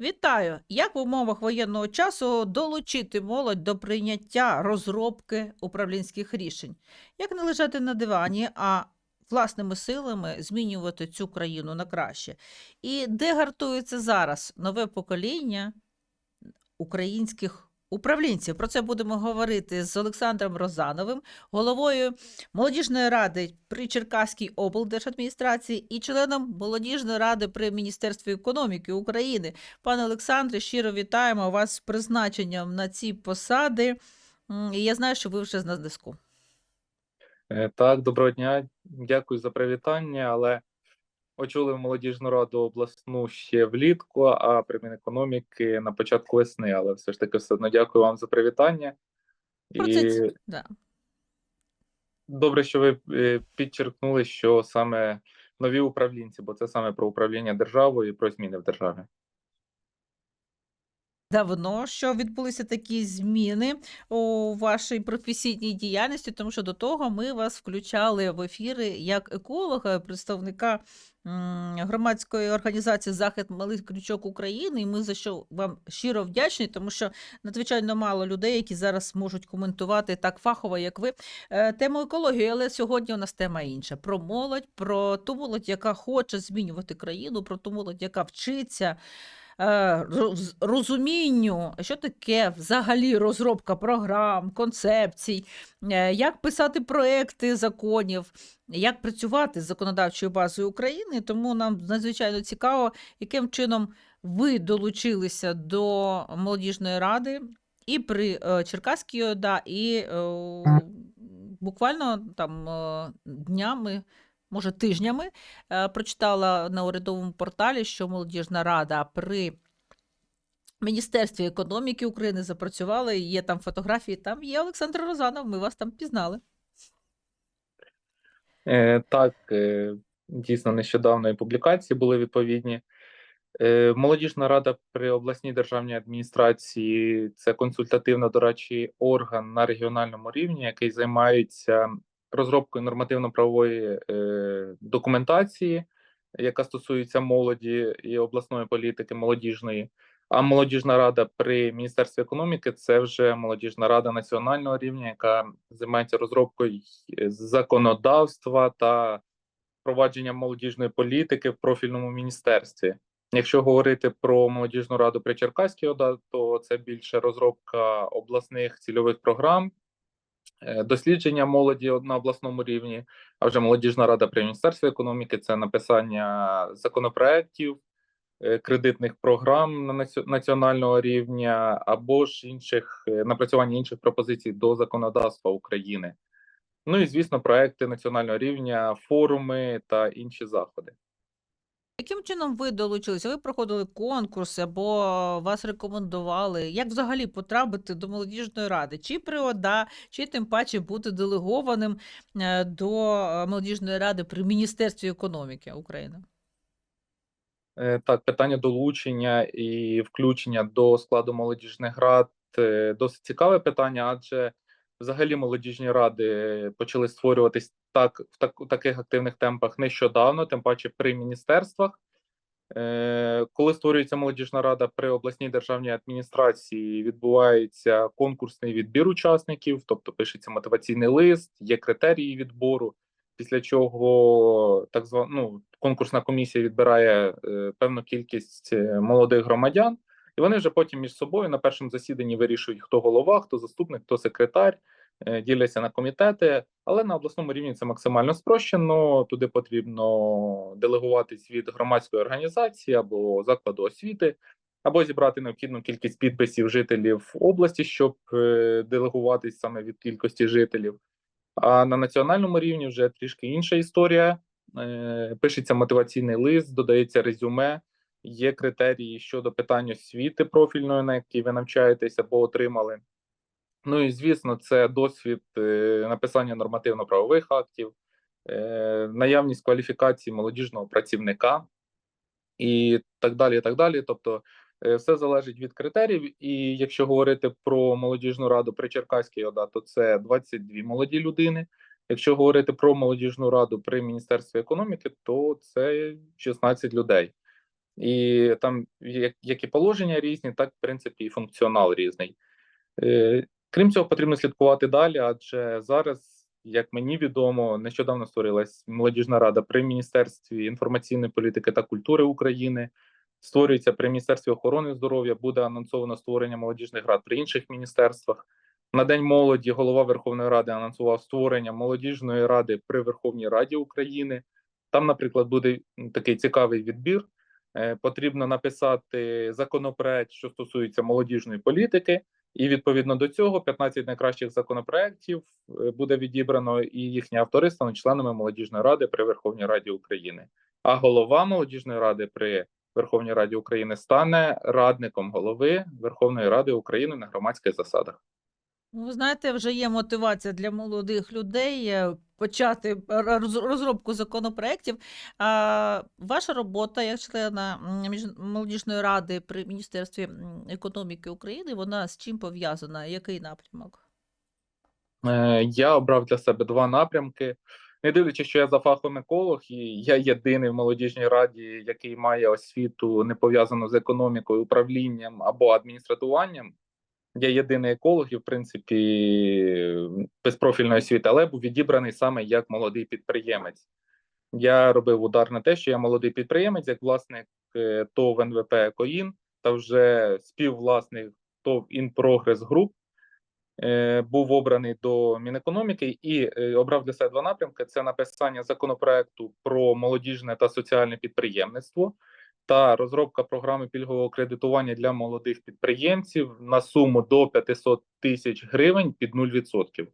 Вітаю! Як в умовах воєнного часу долучити молодь до прийняття розробки управлінських рішень? Як не лежати на дивані, а власними силами змінювати цю країну на краще? І де гартується зараз нове покоління українських управлінців? Про це будемо говорити з Олександром Розановим, головою молодіжної ради при Черкаській облдержадміністрації і членом молодіжної ради при Міністерстві економіки України. Пане Олександре, щиро вітаємо вас з призначенням на ці посади. І я знаю, що ви вже на зв'язку. Е, Так, доброго дня. Дякую за привітання, але очолив молодіжну раду обласну ще влітку, а при Мінекономіки на початку весни. Але все ж таки, все одно дякую вам за привітання. І да. добре, що ви е, підчеркнули, що саме нові управлінці, бо це саме про управління державою і про зміни в державі. Давно що відбулися такі зміни у вашій професійній діяльності, тому що до того ми вас включали в ефіри як еколога, представника громадської організації Захід малих крючок України. І ми за що вам щиро вдячні, тому що надзвичайно мало людей, які зараз можуть коментувати так фахово, як ви, е, тему екології. Але сьогодні у нас тема інша: про молодь, про ту молодь, яка хоче змінювати країну, про ту молодь, яка вчиться розумінню, що таке взагалі розробка програм, концепцій, е, як писати проекти законів, як працювати з законодавчою базою України. Тому нам надзвичайно цікаво, яким чином ви долучилися до молодіжної ради і при е, Черкаській ОДА, і е, буквально там е, днями. Може, тижнями е, прочитала на урядовому порталі, що молодіжна рада при Міністерстві економіки України запрацювала, і є там фотографії. Там є Олександр Розанов. Ми вас там пізнали. Е, Так, е, дійсно, нещодавно і публікації були відповідні. Е, Молодіжна рада при обласній державній адміністрації це консультативно-дорадчий орган на регіональному рівні, який займається розробкою нормативно-правової е, документації, яка стосується молоді і обласної політики молодіжної. А молодіжна рада при міністерстві економіки це вже молодіжна рада національного рівня, яка займається розробкою законодавства та впровадженням молодіжної політики в профільному міністерстві. Якщо говорити про молодіжну раду при Черкаській ОДА, то це більше розробка обласних цільових програм, дослідження молоді на обласному рівні. А вже молодіжна рада при міністерстві економіки це написання законопроєктів, е, кредитних програм на національного рівня або ж інших е, напрацювання інших пропозицій до законодавства України. Ну і звісно, проекти національного рівня, форуми та інші заходи. Яким чином ви долучилися? Ви проходили конкурс або вас рекомендували? Як взагалі потрапити до молодіжної ради? Чи при ОДА, чи тим паче бути делегованим е, до молодіжної ради при Міністерстві економіки України? Е, Так, питання долучення і включення до складу молодіжних рад е, досить цікаве питання, адже взагалі молодіжні ради почали створюватись так в так, у таких активних темпах нещодавно, тим паче при міністерствах. Е, Коли створюється молодіжна рада при обласній державній адміністрації, відбувається конкурсний відбір учасників, тобто пишеться мотиваційний лист, є критерії відбору. Після чого так звана ну, конкурсна комісія відбирає е, певну кількість е, молодих громадян, і вони вже потім між собою на першому засіданні вирішують, хто голова, хто заступник, хто секретар, е, діляться на комітети. Але на обласному рівні це максимально спрощено. Туди потрібно делегуватись від громадської організації або закладу освіти, або зібрати необхідну кількість підписів жителів області, щоб е, делегуватись саме від кількості жителів. А на національному рівні вже трішки інша історія. Е, Пишеться мотиваційний лист, додається резюме, є критерії щодо питань освіти профільної, на якій ви навчаєтесь або отримали. Ну і звісно, це досвід е, написання нормативно-правових актів, е, наявність кваліфікації молодіжного працівника і так далі. і так далі. Тобто, е, все залежить від критеріїв. І якщо говорити про молодіжну раду при Черкаській ОДА, то це 22 молоді людини. Якщо говорити про молодіжну раду при Міністерстві економіки, то це 16 людей. І там як, як і положення різні, так, в принципі, і функціонал різний. Е, Крім цього, потрібно слідкувати далі, адже зараз, як мені відомо, нещодавно створилась молодіжна рада при Міністерстві інформаційної політики та культури України. Створюється при Міністерстві охорони здоров'я, буде анонсовано створення молодіжних рад при інших міністерствах. На День молоді голова Верховної Ради анонсував створення молодіжної ради при Верховній Раді України. Там, наприклад, буде такий цікавий відбір. Е, Потрібно написати законопроект, що стосується молодіжної політики, і відповідно до цього 15 найкращих законопроєктів е, буде відібрано, і їхні автори стануть членами молодіжної ради при Верховній Раді України. А голова молодіжної ради при Верховній Раді України стане радником голови Верховної Ради України на громадських засадах. Ну, Ви знаєте, вже є мотивація для молодих людей е, почати роз- розробку законопроєктів. Ваша робота як члена молодіжної ради при Міністерстві економіки України, вона з чим пов'язана? Який напрямок? Е, Я обрав для себе два напрямки. Не дивлячись, що я за фахом еколог, і я єдиний в молодіжній раді, який має освіту не пов'язану з економікою, управлінням або адміністратуванням. Я єдиний еколог і, в принципі, без профільної освіти, але був відібраний саме як молодий підприємець. Я робив удар на те, що я молодий підприємець, як власник е, ТОВ НВП «Екоїн» та вже співвласник ТОВ «Інпрогрес Груп. Е, був обраний до Мінекономіки і е, обрав для себе два напрямки: це написання законопроекту про молодіжне та соціальне підприємництво та розробка програми пільгового кредитування для молодих підприємців на суму до 500 тисяч гривень під 0%.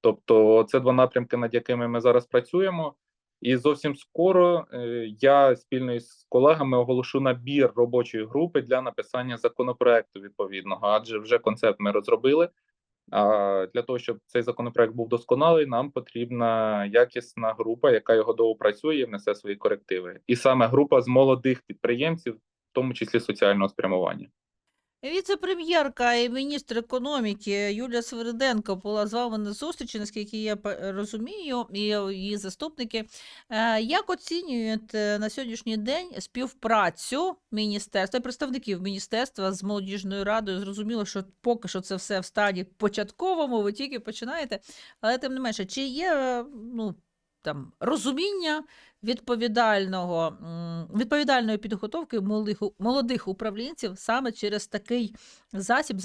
Тобто, це два напрямки, над якими ми зараз працюємо. І зовсім скоро е, я спільно із колегами оголошу набір робочої групи для написання законопроекту відповідного, адже вже концепт ми розробили. А для того, щоб цей законопроект був досконалий, нам потрібна якісна група, яка його доопрацює і внесе свої корективи. І саме група з молодих підприємців, в тому числі соціального спрямування. Віце-прем'єрка і міністр економіки Юлія Свириденко була з вами на зустрічі, наскільки я розумію, і її заступники. Е, Як оцінюєте на сьогоднішній день співпрацю міністерства, представників міністерства з молодіжною радою? Зрозуміло, що поки що це все в стадії початковому, ви тільки починаєте, але тим не менше, чи є е, ну, там, розуміння відповідального, відповідальної підготовки молодих, молодих управлінців саме через такий засіб,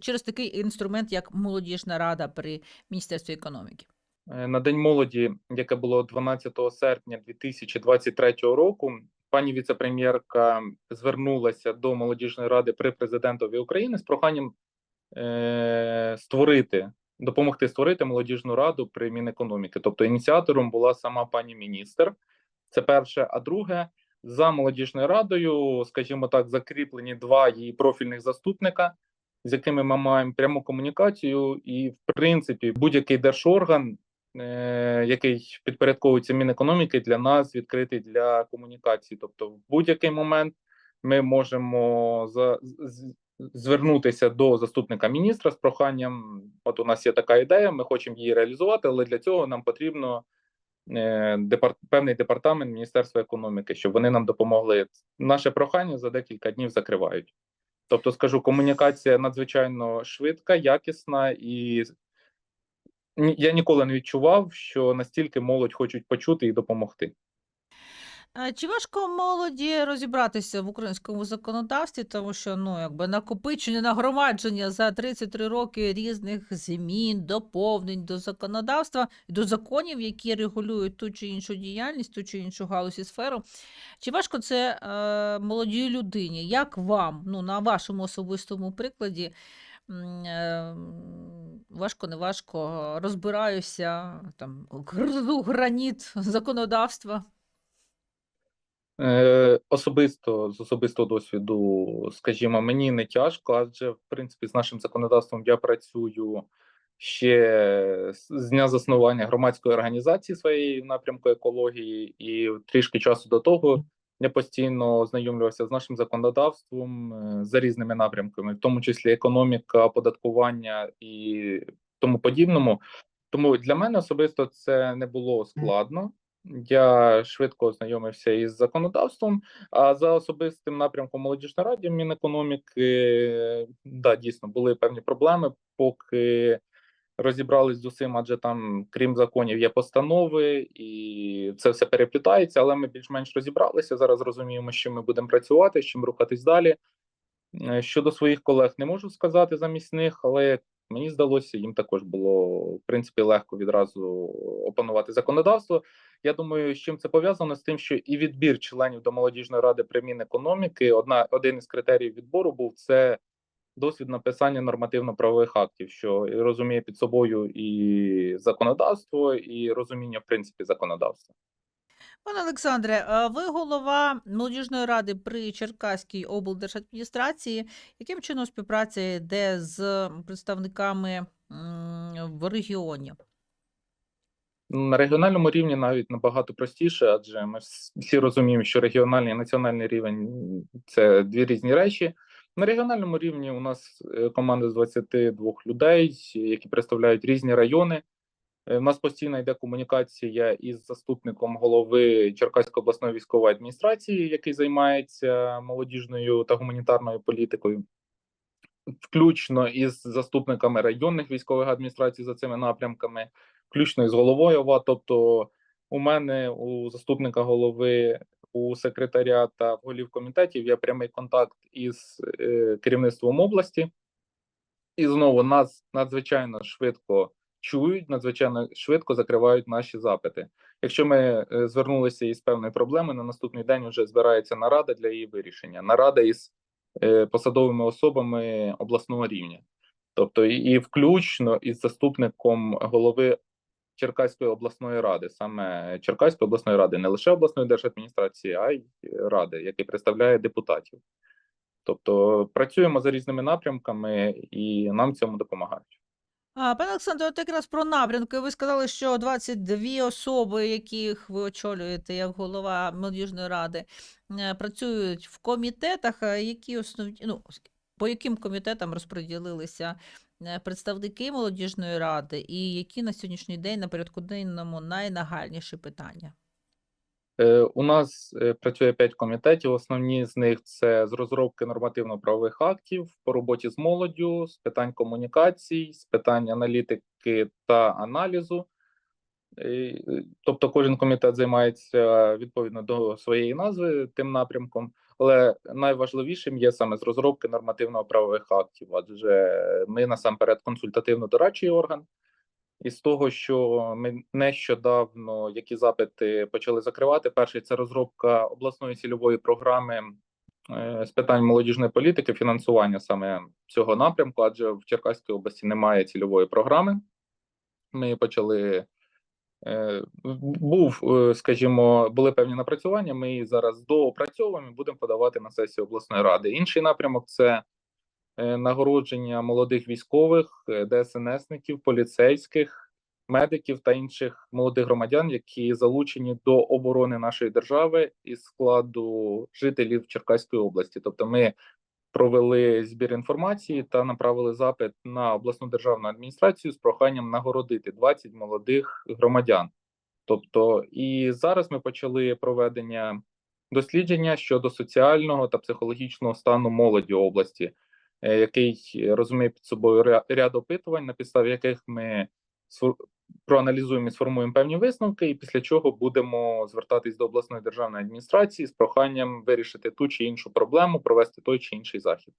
через такий інструмент, як молодіжна рада при Міністерстві економіки. Е, На День молоді, яке було 12 серпня 2023 року, пані віце-прем'єрка звернулася до молодіжної ради при президентові України з проханням е, створити, допомогти створити молодіжну раду при Мінекономіки. Тобто ініціатором була сама пані міністр. Це перше. А друге, за молодіжною радою, скажімо так, закріплені два її профільних заступника, з якими ми маємо пряму комунікацію, і в принципі будь-який держорган, е, який підпорядковується Мінекономіки, для нас відкритий для комунікації. Тобто, в будь-який момент ми можемо за, звернутися до заступника міністра з проханням: от у нас є така ідея, ми хочемо її реалізувати, але для цього нам потрібно е, департ, певний департамент Міністерства економіки, щоб вони нам допомогли. Наше прохання за декілька днів закривають. Тобто, скажу, комунікація надзвичайно швидка, якісна, і я ніколи не відчував, що настільки молодь хочуть почути і допомогти. А Чи важко молоді розібратися в українському законодавстві, тому що ну якби накопичення, нагромадження за 33 роки різних змін, доповнень до законодавства, до законів, які регулюють ту чи іншу діяльність, ту чи іншу галузь і сферу. Чи важко це е, молодій людині? Як вам, ну на вашому особистому прикладі? е, Важко, не важко, розбираюся, там, граніт законодавства. Е, особисто з особистого досвіду, скажімо, мені не тяжко, адже в принципі з нашим законодавством я працюю ще з дня заснування громадської організації своєї в напрямку екології, і трішки часу до того я постійно ознайомлювався з нашим законодавством е, за різними напрямками, в тому числі економіка, оподаткування і тому подібному. Тому для мене особисто це не було складно. Я швидко ознайомився із законодавством. А за особистим напрямком молодіжної раді Мінекономіки, да, дійсно були певні проблеми, поки розібрались з усім, адже там, крім законів, є постанови, і це все переплітається. Але ми більш-менш розібралися. Зараз розуміємо, що ми будемо працювати, з чим рухатись далі. Е, Щодо своїх колег не можу сказати замість них, але мені здалося, їм також було в принципі легко відразу опанувати законодавство. Я думаю, з чим це пов'язано з тим, що і відбір членів до молодіжної ради при Мінекономіки, одна один із критеріїв відбору був це досвід написання нормативно-правових актів, що розуміє під собою і законодавство, і розуміння в принципі законодавства. Пане Олександре, ви голова молодіжної ради при Черкаській облдержадміністрації. Яким чином співпраця йде з представниками в регіоні? На регіональному рівні навіть набагато простіше, адже ми всі розуміємо, що регіональний і національний рівень це дві різні речі. На регіональному рівні у нас е, команда з 22 людей, які представляють різні райони. Е, У нас постійно йде комунікація із заступником голови Черкаської обласної військової адміністрації, який займається молодіжною та гуманітарною політикою, включно із заступниками районних військових адміністрацій за цими напрямками, включно із головою ОВА. Тобто, у мене у заступника голови, у секретаря та в голів комітетів є прямий контакт із е, керівництвом області. І знову нас надзвичайно швидко чують, надзвичайно швидко закривають наші запити. Якщо ми е, звернулися із певною проблемою, на наступний день вже збирається нарада для її вирішення. Нарада із е, посадовими особами обласного рівня, тобто і, включно із заступником голови Черкаської обласної ради, саме Черкаської обласної ради, не лише обласної держадміністрації, а й ради, який представляє депутатів. Тобто працюємо за різними напрямками і нам цьому допомагають. А, пане Олександре, от якраз про напрямки. Ви сказали, що 22 особи, яких ви очолюєте як голова молодіжної ради, е, працюють в комітетах. Які основні, ну, по яким комітетам розподілилися е, представники молодіжної ради, і які на сьогоднішній день на порядку денному найнагальніші питання? Е, У нас е, працює п'ять комітетів. Основні з них це з розробки нормативно-правових актів по роботі з молоддю, з питань комунікацій, з питань аналітики та аналізу. Е, Тобто, кожен комітет займається відповідно до своєї назви тим напрямком, але найважливішим є саме з розробки нормативно-правових актів, адже ми насамперед консультативно-дорадчий орган. І з того, що ми нещодавно які запити почали закривати, перший це розробка обласної цільової програми е, з питань молодіжної політики, фінансування саме цього напрямку, адже в Черкаській області немає цільової програми. Ми почали. е, Був, е, скажімо, були певні напрацювання. Ми її зараз доопрацьовуємо і будемо подавати на сесію обласної ради. Інший напрямок це нагородження молодих військових, е, ДСНСників, поліцейських, медиків та інших молодих громадян, які залучені до оборони нашої держави із складу жителів Черкаської області. Тобто, ми провели збір інформації та направили запит на обласну державну адміністрацію з проханням нагородити 20 молодих громадян. Тобто, і зараз ми почали проведення дослідження щодо соціального та психологічного стану молоді області, е, який розуміє під собою ряд опитувань, на підставі яких ми проаналізуємо і сформуємо певні висновки, і після чого будемо звертатись до обласної державної адміністрації з проханням вирішити ту чи іншу проблему, провести той чи інший захід.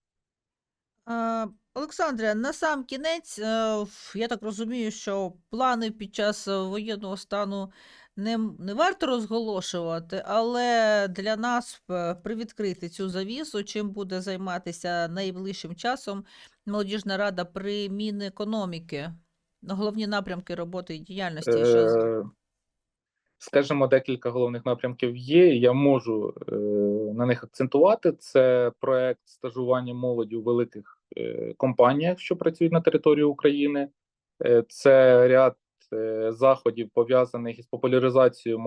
Олександре, на сам кінець, е, я так розумію, що плани під час е, воєнного стану не, не варто розголошувати, але для нас е, привідкрити цю завісу, чим буде займатися найближчим часом молодіжна рада при Мінекономіки. Головні напрямки роботи і діяльності. Що Е, Скажімо, декілька головних напрямків є. Я можу е, на них акцентувати. Це проект стажування молоді у великих е, компаніях, що працюють на території України. Е, це ряд заходів пов'язаних із популяризацією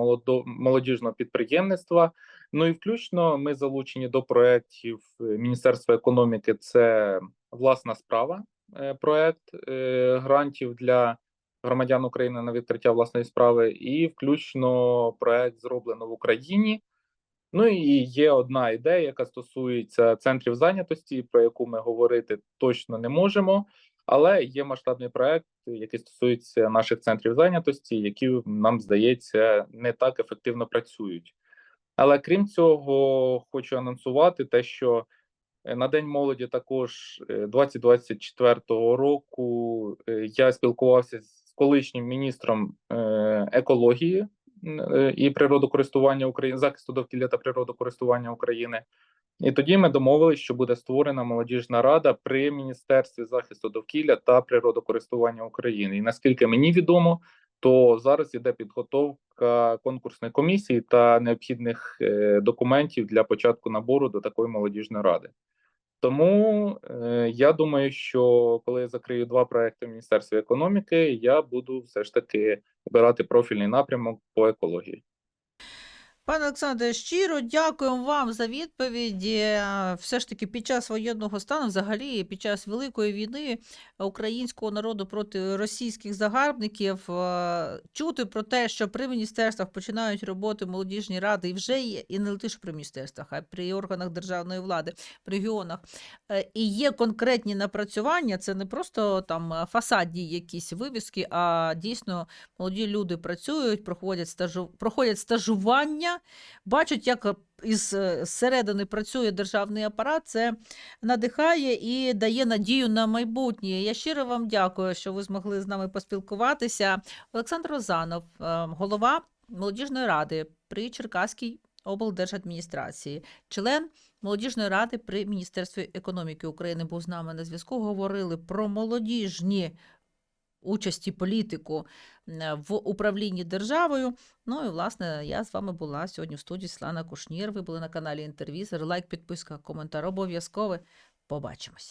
молодіжного підприємництва. Ну і включно ми залучені до проєктів е, Міністерства економіки. Це власна справа. е, Проект е, грантів для громадян України на відкриття власної справи, і включно проект зроблено в Україні. Ну і є одна ідея, яка стосується центрів зайнятості, про яку ми говорити точно не можемо. Але є масштабний проект, який стосується наших центрів зайнятості, які нам здається не так ефективно працюють. Але крім цього, хочу анонсувати те, що е, на День молоді також е, 2024 року е, я спілкувався з колишнім міністром е, екології е, і природокористування України, захисту довкілля та природокористування України. І тоді ми домовилися, що буде створена молодіжна рада при Міністерстві захисту довкілля та природокористування України. І наскільки мені відомо, то зараз іде підготовка конкурсної комісії та необхідних е, документів для початку набору до такої молодіжної ради. Тому е, я думаю, що коли я закрию два проекти в Міністерстві економіки, я буду все ж таки обирати профільний напрямок по екології. Пане Олександре, щиро дякуємо вам за відповіді. Е, Все ж таки, під час воєнного стану, взагалі, під час Великої війни українського народу проти російських загарбників, е, чути про те, що при міністерствах починають роботи молодіжні ради, і вже є, і не лише при міністерствах, а при органах державної влади, в регіонах. Е, І є конкретні напрацювання, це не просто там е, фасадні якісь вивіски, а дійсно молоді люди працюють, проходять, стажу... проходять стажування, бачать, як е, із е, зсередини працює державний апарат. Це надихає і дає надію на майбутнє. Я щиро вам дякую, що ви змогли з нами поспілкуватися. Олександр Розанов, е, голова молодіжної ради при Черкаській облдержадміністрації, член молодіжної ради при Міністерстві економіки України був з нами на зв'язку. Говорили про молодіжні участі політику е, в управлінні державою. Ну і власне я з вами була сьогодні в студії Слана Кушнір. Ви були на каналі Інтервізор. Лайк, підписка, коментар обов'язково. Побачимось.